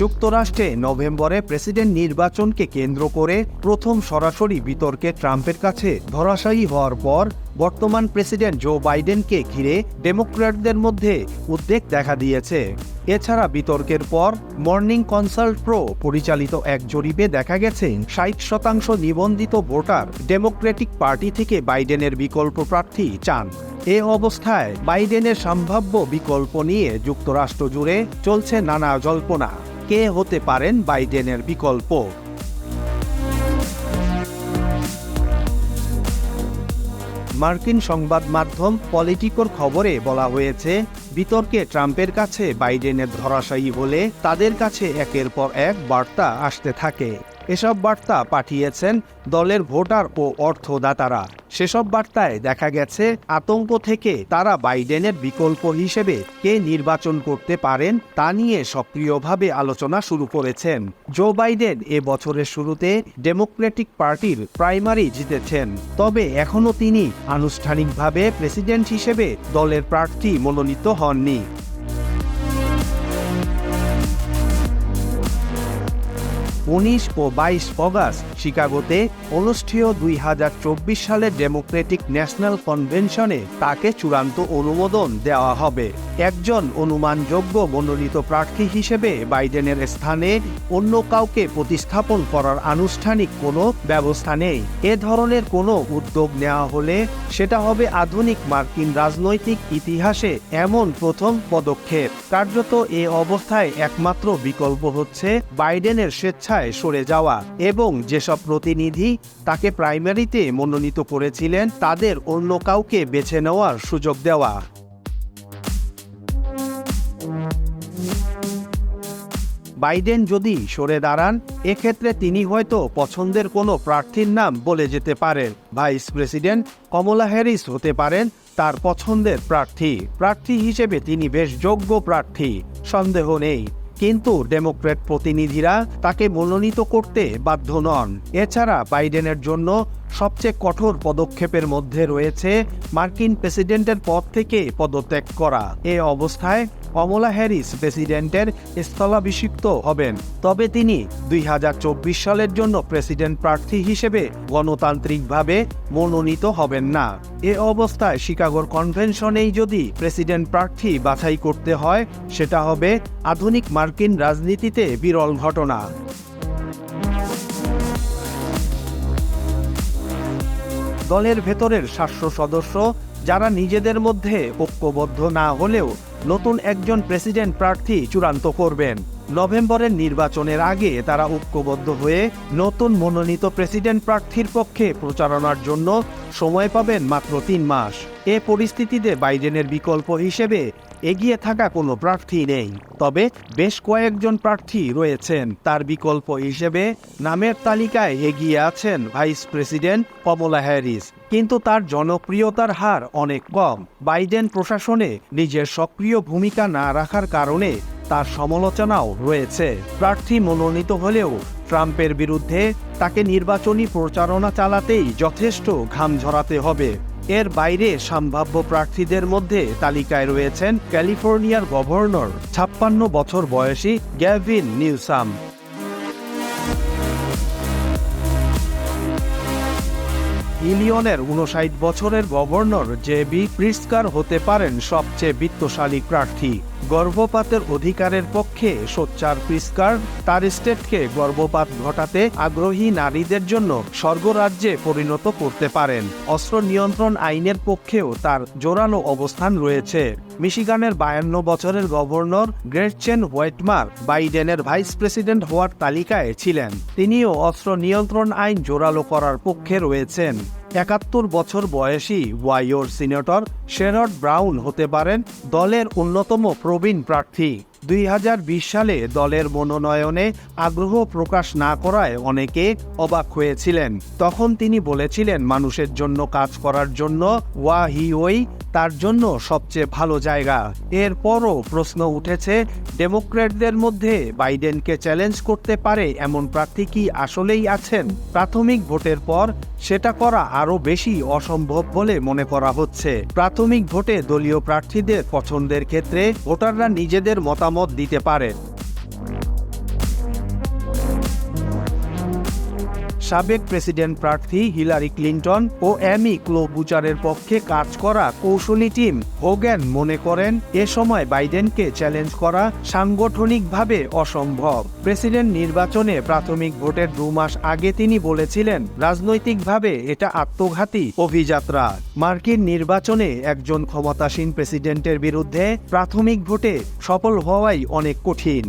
যুক্তরাষ্ট্রে নভেম্বরে প্রেসিডেন্ট নির্বাচনকে কেন্দ্র করে প্রথম সরাসরি বিতর্কে ট্রাম্পের কাছে ধরাশায়ী হওয়ার পর বর্তমান প্রেসিডেন্ট জো বাইডেনকে ঘিরে ডেমোক্র্যাটদের মধ্যে উদ্বেগ দেখা দিয়েছে। এছাড়া বিতর্কের পর মর্নিং কনসাল্ট প্রো পরিচালিত এক জরিপে দেখা গেছে, ষাট শতাংশ নিবন্ধিত ভোটার ডেমোক্রেটিক পার্টি থেকে বাইডেনের বিকল্প প্রার্থী চান। এ অবস্থায় বাইডেনের সম্ভাব্য বিকল্প নিয়ে যুক্তরাষ্ট্র জুড়ে চলছে নানা জল্পনা। কে হতে পারেন বাইডেনের বিকল্প? মার্কিন সংবাদ মাধ্যম পলিটিকোর খবরে বলা হয়েছে, বিতর্কে ট্রাম্পের কাছে বাইডেনের ধরাশায়ী হলে তাদের কাছে একের পর এক বার্তা আসতে থাকে। এসব বার্তা পাঠিয়েছেন দলের ভোটার ও অর্থদাতারা। সেসব বার্তায় দেখা গেছে, আতঙ্ক থেকে তারা বাইডেনের বিকল্প হিসেবে কে নির্বাচন করতে পারেন তা নিয়ে সক্রিয়ভাবে আলোচনা শুরু করেছেন। জো বাইডেন এ বছরের শুরুতে ডেমোক্রেটিক পার্টির প্রাইমারি জিতেছেন। তবে এখনও তিনি আনুষ্ঠানিকভাবে প্রেসিডেন্ট হিসেবে দলের প্রার্থী মনোনীত হননি। উনিশ ও বাইশ অগাস্ট শিকাগোতে অনুষ্ঠেয় দুই হাজার চব্বিশ সালের ডেমোক্রেটিক ন্যাশনাল কনভেনশনে তাকে চূড়ান্ত অনুমোদন দেওয়া হবে। একজন অনুমানযোগ্য মনোনীত প্রার্থী হিসেবে বাইডেনের স্থানে অন্য কাউকে প্রতিস্থাপন করার আনুষ্ঠানিক কোনো ব্যবস্থা নেই। এ ধরনের কোনো উদ্যোগ নেওয়া হলে সেটা হবে আধুনিক মার্কিন রাজনৈতিক ইতিহাসে এমন প্রথম পদক্ষেপ। কার্যত এ অবস্থায় একমাত্র বিকল্প হচ্ছে বাইডেনের স্বেচ্ছায় সরে যাওয়া এবং যেসব প্রতিনিধি তাকে প্রাইমারিতে মনোনীত করেছিলেন, তাদের অন্য কাউকে বেছে নেওয়ার সুযোগ দেওয়া। বাইডেন যদি সরে দাঁড়ান, এক্ষেত্রে তিনি হয়তো পছন্দের কোনো প্রার্থীর নাম বলে যেতে পারেন। ভাইস প্রেসিডেন্ট কমলা হ্যারিস হতে পারেন তার পছন্দের প্রার্থী। প্রার্থী হিসেবে তিনি বেশ যোগ্য প্রার্থী, সন্দেহ নেই। কিন্তু ডেমোক্র্যাট প্রতিনিধিরা তাকে মনোনীত করতে বাধ্য নন। এছাড়া বাইডেনের জন্য সবচেয়ে কঠোর পদক্ষেপের মধ্যে রয়েছে মার্কিন প্রেসিডেন্টের পদ থেকে পদত্যাগ করা। এ অবস্থায় কমলা হ্যারিস প্রেসিডেন্টের স্থলাভিষিক্ত হবেন। তবে তিনি দুই হাজার চব্বিশ সালের জন্য প্রেসিডেন্ট প্রার্থী হিসেবে গণতান্ত্রিকভাবে মনোনীত হবেন না। এ অবস্থায় শিকাগোর কনভেনশনেই যদি প্রেসিডেন্ট প্রার্থী বাছাই করতে হয়, সেটা হবে আধুনিক মার্কিন রাজনীতিতে বিরল ঘটনা। দলের ভেতরের সাতশো সদস্য, যারা নিজেদের মধ্যে ঐক্যবদ্ধ না হলেও নতুন একজন প্রেসিডেন্ট প্রার্থী চূড়ান্ত করবেন। নভেম্বরের নির্বাচনের আগে তারা ঐক্যবদ্ধ হয়ে নতুন মনোনীত প্রেসিডেন্ট প্রার্থীর পক্ষে প্রচারণার জন্য সময় পাবেন মাত্র তিন মাস। এ পরিস্থিতিতে বাইডেনের বিকল্প হিসেবে এগিয়ে থাকা কোনো প্রার্থী নেই। তবে বেশ কয়েকজন প্রার্থী রয়েছেন। তার বিকল্প হিসেবে নামের তালিকায় এগিয়ে আছেন ভাইস প্রেসিডেন্ট কমলা হ্যারিস। কিন্তু তার জনপ্রিয়তার হার অনেক কম। বাইডেন প্রশাসনে নিজের সক্রিয় ভূমিকা না রাখার কারণে তার সমালোচনাও রয়েছে। প্রার্থী মনোনীত হলেও ট্রাম্পের বিরুদ্ধে তাকে নির্বাচনী প্রচারণা চালাতেই যথেষ্ট ঘাম ঝরাতে হবে। এর বাইরে সম্ভাব্য প্রার্থীদের মধ্যে তালিকায় রয়েছেন ক্যালিফোর্নিয়ার গভর্নর, ছাপ্পান্ন বছর বয়সী গ্যাভিন নিউসাম। ইলিয়নের উনষাট বছরের গভর্নর জে বি প্রিস্কার হতে পারেন সবচেয়ে বিত্তশালী প্রার্থী। গর্ভপাতের অধিকারের পক্ষে সোচ্চার প্রিস্কার তার স্টেটকে গর্ভপাত ঘটাতে আগ্রহী নারীদের জন্য স্বর্গরাজ্যে পরিণত করতে পারেন। অস্ত্র নিয়ন্ত্রণ আইনের পক্ষেও তার জোরালো অবস্থান রয়েছে। মিশিগানের বায়ান্ন বছরের গভর্নর গ্রেটচেন হোয়াইটমার বাইডেনের ভাইস প্রেসিডেন্ট হওয়ার তালিকায় ছিলেন। তিনিও অস্ত্র নিয়ন্ত্রণ আইন জোরালো করার পক্ষে রয়েছেন। একাত্তর বছর বয়সী ওয়াইওর সিনেটর শেরড ব্রাউন হতে পারেন দলের অন্যতম প্রবীণ প্রার্থী। দুই হাজার বিশ সালে দলের মনোনয়নে আগ্রহ প্রকাশ না করায় অনেকে অবাক হয়েছিলেন। তখন তিনি বলেছিলেন, মানুষের জন্য কাজ করার জন্য ওয়া হিওই তার জন্য সবচেয়ে ভালো জায়গা। এরপরও প্রশ্ন উঠেছে, ডেমোক্র্যাটদের মধ্যে বাইডেনকে চ্যালেঞ্জ করতে পারে এমন প্রার্থী কি আসলেই আছেন? প্রাথমিক ভোটের পর সেটা করা আরও বেশি অসম্ভব বলে মনে করা হচ্ছে। প্রাথমিক ভোটে দলীয় প্রার্থীদের পছন্দের ক্ষেত্রে ভোটাররা নিজেদের মতামত দিতে পারে সাবেক প্রেসিডেন্ট প্রার্থী হিলারি ক্লিন্টন ও অ্যামি ক্লোবুচারের পক্ষে কাজ করা কৌশলী টিম হোগ্যান মনে করেন, এ সময় বাইডেনকে চ্যালেঞ্জ করা সাংগঠনিকভাবে অসম্ভব। প্রেসিডেন্ট নির্বাচনে প্রাথমিক ভোটের দু মাস আগে তিনি বলেছিলেন, রাজনৈতিকভাবে এটা আত্মঘাতী অভিযাত্রা। মার্কিন নির্বাচনে একজন ক্ষমতাসীন প্রেসিডেন্টের বিরুদ্ধে প্রাথমিক ভোটে সফল হওয়াই অনেক কঠিন।